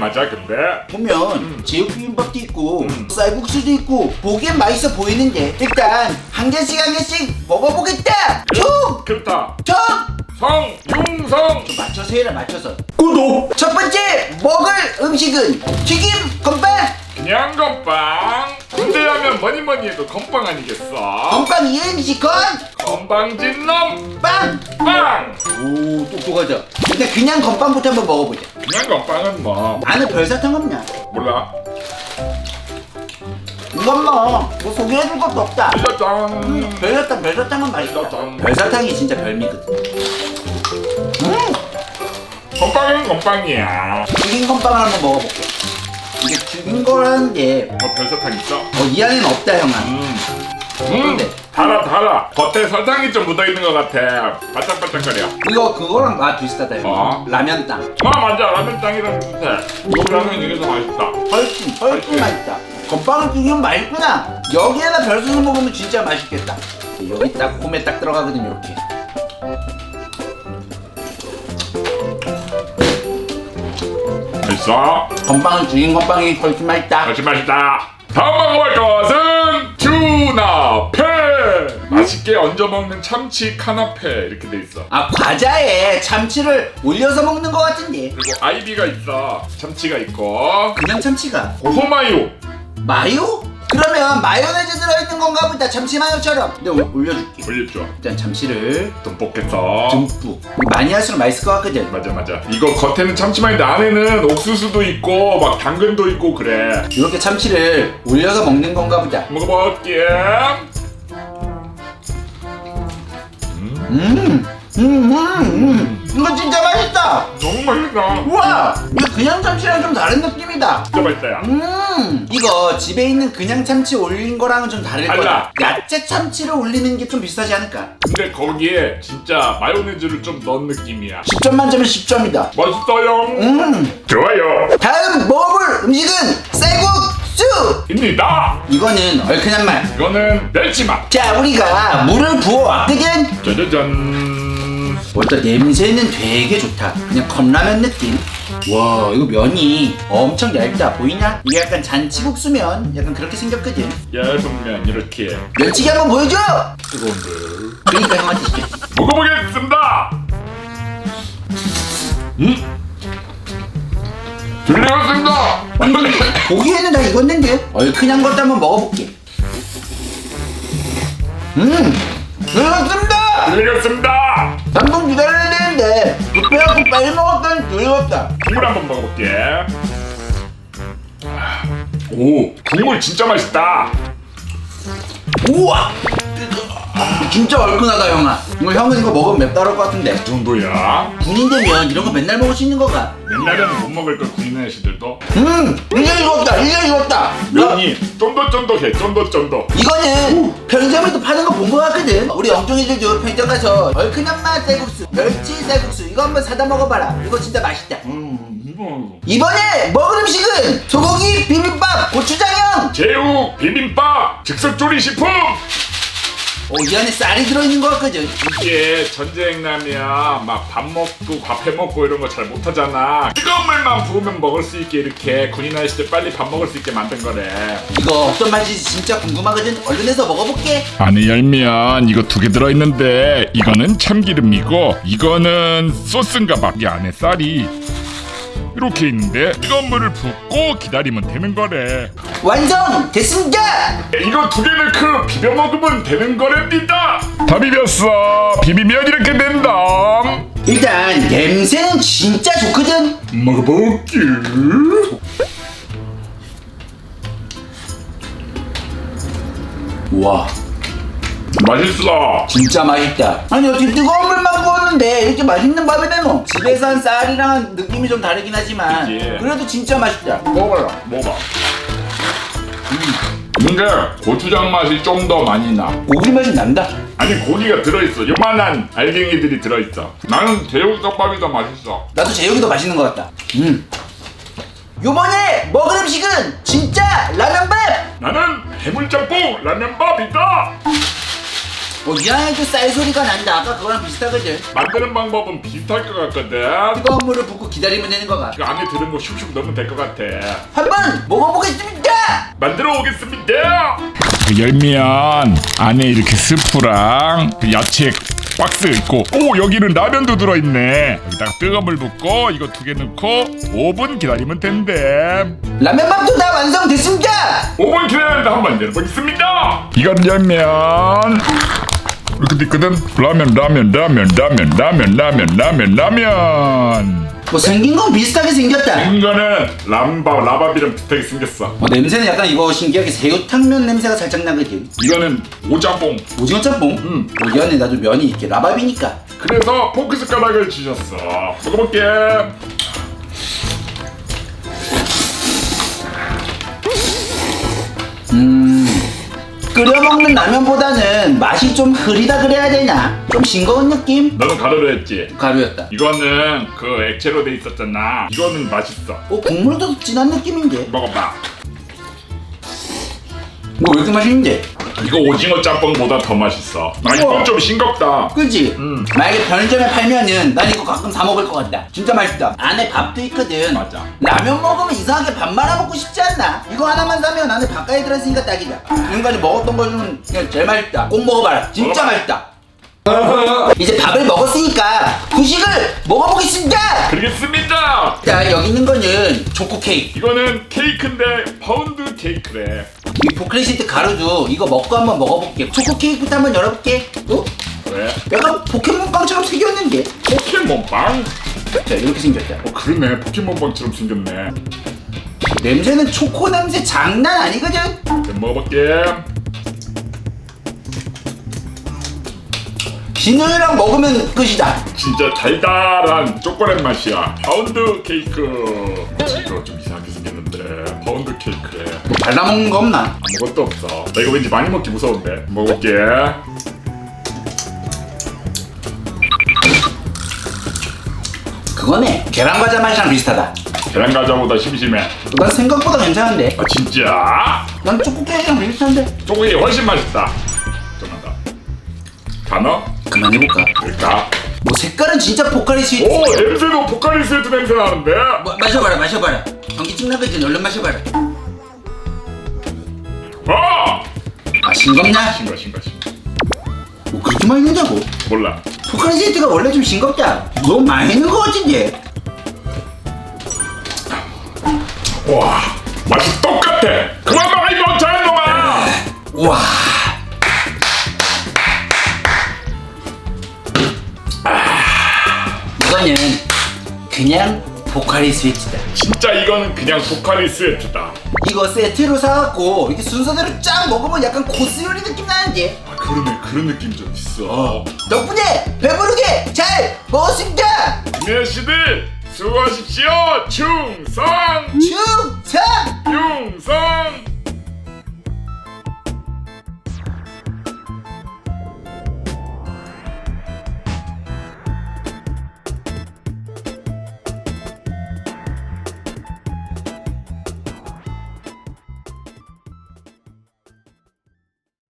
맞아 근데? 보면 제육비빔밥도 있고 쌀국수도 있고 보기엔 맛있어 보이는데 일단 한 개씩 한 개씩 먹어보겠다! 총! 그렇다. 총! 성융성. 맞춰서 해라 맞춰서. 구독. 첫 번째 먹을 음식은 튀김 건빵! 그냥 건빵. 군대 하면 뭐니 뭐니 해도 건빵 아니겠어? 건빵 이행시 건 건빵진 놈. 빵! 빵! 오 똑똑하다 일단 그냥 건빵부터 한번 먹어보자. 그냥 건빵은 뭐. 안에 별사탕 없냐? 몰라. 이건 뭐, 뭐 소개해줄 것도 없다. 짜잔 별사탕 별사탕은 맛있다. 별사탕. 별사탕이 진짜 별미거든. 음! 건빵은 건빵이야. 튀긴 건빵을 한번 먹어볼게. 이게 튀긴 거라는데 어 별사탕 있어? 어, 이 안에는 없다 형아. 음. 음, 달아 달아. 겉에 설탕이 좀 묻어있는 것 같아. 바짝바짝거려. 이거 그거랑 맛 비슷하다 형아 어? 라면 땅. 아 맞아. 라면 땅이랑 비슷해. 요라면 이게 더 맛있다. 훨씬 훨씬 맛있다. 건빵을 튀기면 맛있구나. 여기에다 별수수 먹으면 진짜 맛있겠다. 여기 딱 홈에 딱 들어가거든 이렇게. 맛있어? 건빵은 튀긴 건빵이 훨씬 맛있다. 역시 맛있다. 다음 먹어볼 것은 튜나페 맛있게 얹어 먹는 참치 카나페 이렇게 돼 있어. 아 과자에 참치를 올려서 먹는 것 같은데. 그리고 아이비가 있어. 참치가 있고. 그냥 참치가. 고소마요. 마요? 그러면 마요네즈 들어있는 건가 보다. 참치 마요처럼. 근데 올- 올려줄게. 올려줘. 일단 참치를 듬뿍해서. 듬뿍. 많이 할수록 맛있을 것 같거든. 맞아 맞아. 이거 겉에는 참치마인데 안에는 옥수수도 있고 막 당근도 있고 그래. 이렇게 참치를 올려서 먹는 건가 보다. 먹어볼게. 음, 음, 음, 음. 이거 진짜 맛있다. 너무 맛있다. 우와! 이거 그냥 참치랑 좀 다른 느낌이다. 진짜 맛있다 야. 음. 이거 집에 있는 그냥 참치 올린 거랑은 좀 다를 달라. 거다. 야채 참치를 올리는 게 좀 비슷하지 않을까? 근데 거기에 진짜 마요네즈를 좀 넣은 느낌이야. 10점 만점에 10점이다. 맛있어요. 음. 좋아요. 다음 먹어볼 음식은 쌀국수! 입니다. 이거는 얼큰한 맛. 이거는 멸치맛. 자 우리가 물을 부어왔거든 짜자잔 일단 냄새는 되게 좋다. 그냥 컵라면 느낌. 와 이거 면이 엄청 얇다. 보이냐? 이게 약간 잔치국수면 약간 그렇게 생겼거든. 얇은 면 이렇게. 면치기 한번 보여줘! 뜨거운데. 그러니까 형한테 시켜 먹어보겠습니다! 음? 들려왔습니다! 고기에는 다 익었는데 얼큰한 것도 한번 먹어볼게. 음! 들렸습니다! 방금 되는데 급해갖고 빨리 먹었더니 들렸다. 국물 한번 먹어볼게. 오 국물 진짜 맛있다. 우와! 진짜 얼큰하다 형아. 이거 형은 이거 먹으면 맵다를 것 같은데. 그 정도야. 군인 되면 이런 거 맨날 먹을 수 있는 거가. 옛날에는 못 먹을 걸 군인 아저씨들도 음! 익었다 이제 익었다. 야, 면이 쫀득쫀득해 쫀득쫀득. 이거는 편의점에서 파는 거 본 거 같거든. 우리 엉뚱이들도 편의점 가서 얼큰한 맛 쌀국수 멸치 쌀국수 이거 한번 사다 먹어봐라. 이거 진짜 맛있다. 음 이거. 이번에 먹을 음식은 소고기 비빔밥 고추장형 제육 비빔밥 즉석조리 식품 오, 이 안에 쌀이 들어있는 거 같거든. 이게 전쟁 나면 막밥 먹고 밥해 먹고 이런 거 잘 못하잖아. 뜨거운 물만 부으면 먹을 수 있게 이렇게 군인 아저씨들 빨리 밥 먹을 수 있게 만든 거래. 이거 어떤 맛인지 진짜 궁금하거든. 얼른 해서 먹어볼게. 안에 열면 이거 두 개 들어있는데 이거는 참기름이고 이거는 소스인가 봐. 이 안에 쌀이 이렇게 있는데 뜨거운 물을 붓고 기다리면 되는 거래. 완성 됐습니다 이거 두 개 넣고 비벼 먹으면 되는 거랍니다. 다 비볐어. 비비면 이렇게 된다. 일단 냄새는 진짜 좋거든 먹어볼게. 와 맛있어. 진짜 맛있다. 아니 어떻게 뜨거운 물만 부었는데 이렇게 맛있는 밥이 되노? 집에서 한 쌀이랑 느낌이 좀 다르긴 하지만 그치. 그래도 진짜 맛있다. 먹어라. 먹어봐. 근데 고추장 맛이 좀 더 많이 나. 고기 맛이 난다. 아니 고기가 들어있어. 요만한 알갱이들이 들어있어. 나는 제육덮밥이 더 맛있어. 나도 제육이 더 맛있는 것 같다. 음. 요번에 먹을 음식은 진짜 라면밥. 나는 해물짬뽕 라면밥이다. 어, 이 안에도 쌀 소리가 난다. 아까 그거랑 비슷하거든. 만드는 방법은 비슷할 것 같거든. 뜨거운 물을 붓고 기다리면 되는 거가. 그 안에 들은 거 슉슉 넣으면 될 것 같아. 한번 먹어보겠습니다. 만들어 오겠습니다. 열면 안에 이렇게 스프랑 그 야채 박스 있고 오 여기는 라면도 들어있네. 여기다가 뜨거운 물 붓고 이거 두 개 넣고 5분 기다리면 된대. 라면밥도 다 완성됐습니다. 5분 기다리는데 한번 열어보겠습니다. 이걸 열면 이렇게 있거든? 라면, 라면, 라면, 라면, 라면, 라면, 라면, 라면. 뭐 생긴 건 비슷하게 생겼다. 인간은 람밥, 라밥이랑 비슷하게 생겼어. 어, 냄새는 약간 이거 신기하게 새우탕면 냄새가 살짝 나거든. 이거는 오짬뽕. 오징어 짬뽕. 음. 여기 안에 나도 면이 있게 라밥이니까. 그래서 포크 숟가락을 주셨어. 먹어볼게. 음. 끓여 먹는 라면보다는 맛이 좀 흐리다 그래야 되나? 좀 싱거운 느낌? 너는 가루로 했지. 가루였다. 이거는 그 액체로 돼 있었잖아. 이거는 맛있어. 어, 국물도 진한 느낌인데. 먹어봐. 이거 왜 이렇게 맛있는데? 이거 오징어 짬뽕보다 더 맛있어. 아 이건 좀 싱겁다. 그지? 음. 만약에 편의점에 팔면은 난 이거 가끔 사 먹을 것 같다. 진짜 맛있다. 안에 밥도 있거든. 맞아. 라면 먹으면 이상하게 밥 말아 먹고 싶지 않나? 이거 하나만 사면 안에 밥까지 들어있으니까 딱이다. 지금까지 먹었던 거 중은 그냥 제일 맛있다. 꼭 먹어봐라. 진짜. 맛있다. 이제 밥을 먹었으니까 후식을 먹어보겠습니다. 그러겠습니다. 자 여기 있는 거는 초코 케이크. 이거는 케이크인데 파운드 케이크래. 이 포크레시트 가루도 이거 먹고 한번 먹어볼게. 초코 케이크부터 한번 열어볼게. 어? 왜? 약간 포켓몬 빵처럼 생겼는데? 포켓몬빵? 자 이렇게 생겼다. 어 그러네. 포켓몬빵처럼 생겼네. 냄새는 초코 냄새 장난 아니거든? 좀 먹어볼게. 비누랑 먹으면 끝이다. 진짜 달달한 초콜릿 맛이야. 파운드 케이크. 이거 좀 이상하게 생겼는데. 파운드 케이크래. 뭐 발라먹는 거 없나? 아무것도 없어. 나 이거 왠지 많이 먹기 무서운데. 먹어볼게. 그거네. 계란 과자 맛이랑 비슷하다. 계란 과자보다 심심해. 난 생각보다 괜찮은데. 아 진짜? 난 초코 케이크랑 비슷한데. 조금이 훨씬 맛있다. 다 넣어? 그만해볼까? 그럴까? 뭐 색깔은 진짜 포카리 스위트. 오 냄새도 포카리 스웨트 냄새 나는데? 뭐, 마셔봐라 마셔봐라. 전기증 나기 전에 얼른 마셔봐라. 아! 아 싱겁나? 싱거 싱거 싱거. 뭐 그렇게 많이 넣자고? 몰라. 포카리 스위트가 원래 좀 싱겁다. 너무 많이 넣은 거 같은데. 와 맛이 똑같아. 그만 먹어 이 멍청한 놈아. 우와. 이거는 그냥 포카리 스위트다. 진짜 이거는 그냥 포카리 스웨트다. 이거 세트로 사갖고 이렇게 순서대로 쫙 먹으면 약간 코스 요리 느낌 나는데. 아 그러네 그런 느낌 좀 있어. 덕분에 배부르게 잘 먹었습니다. 구매 씨들 수고하십시오. 충성. 충성!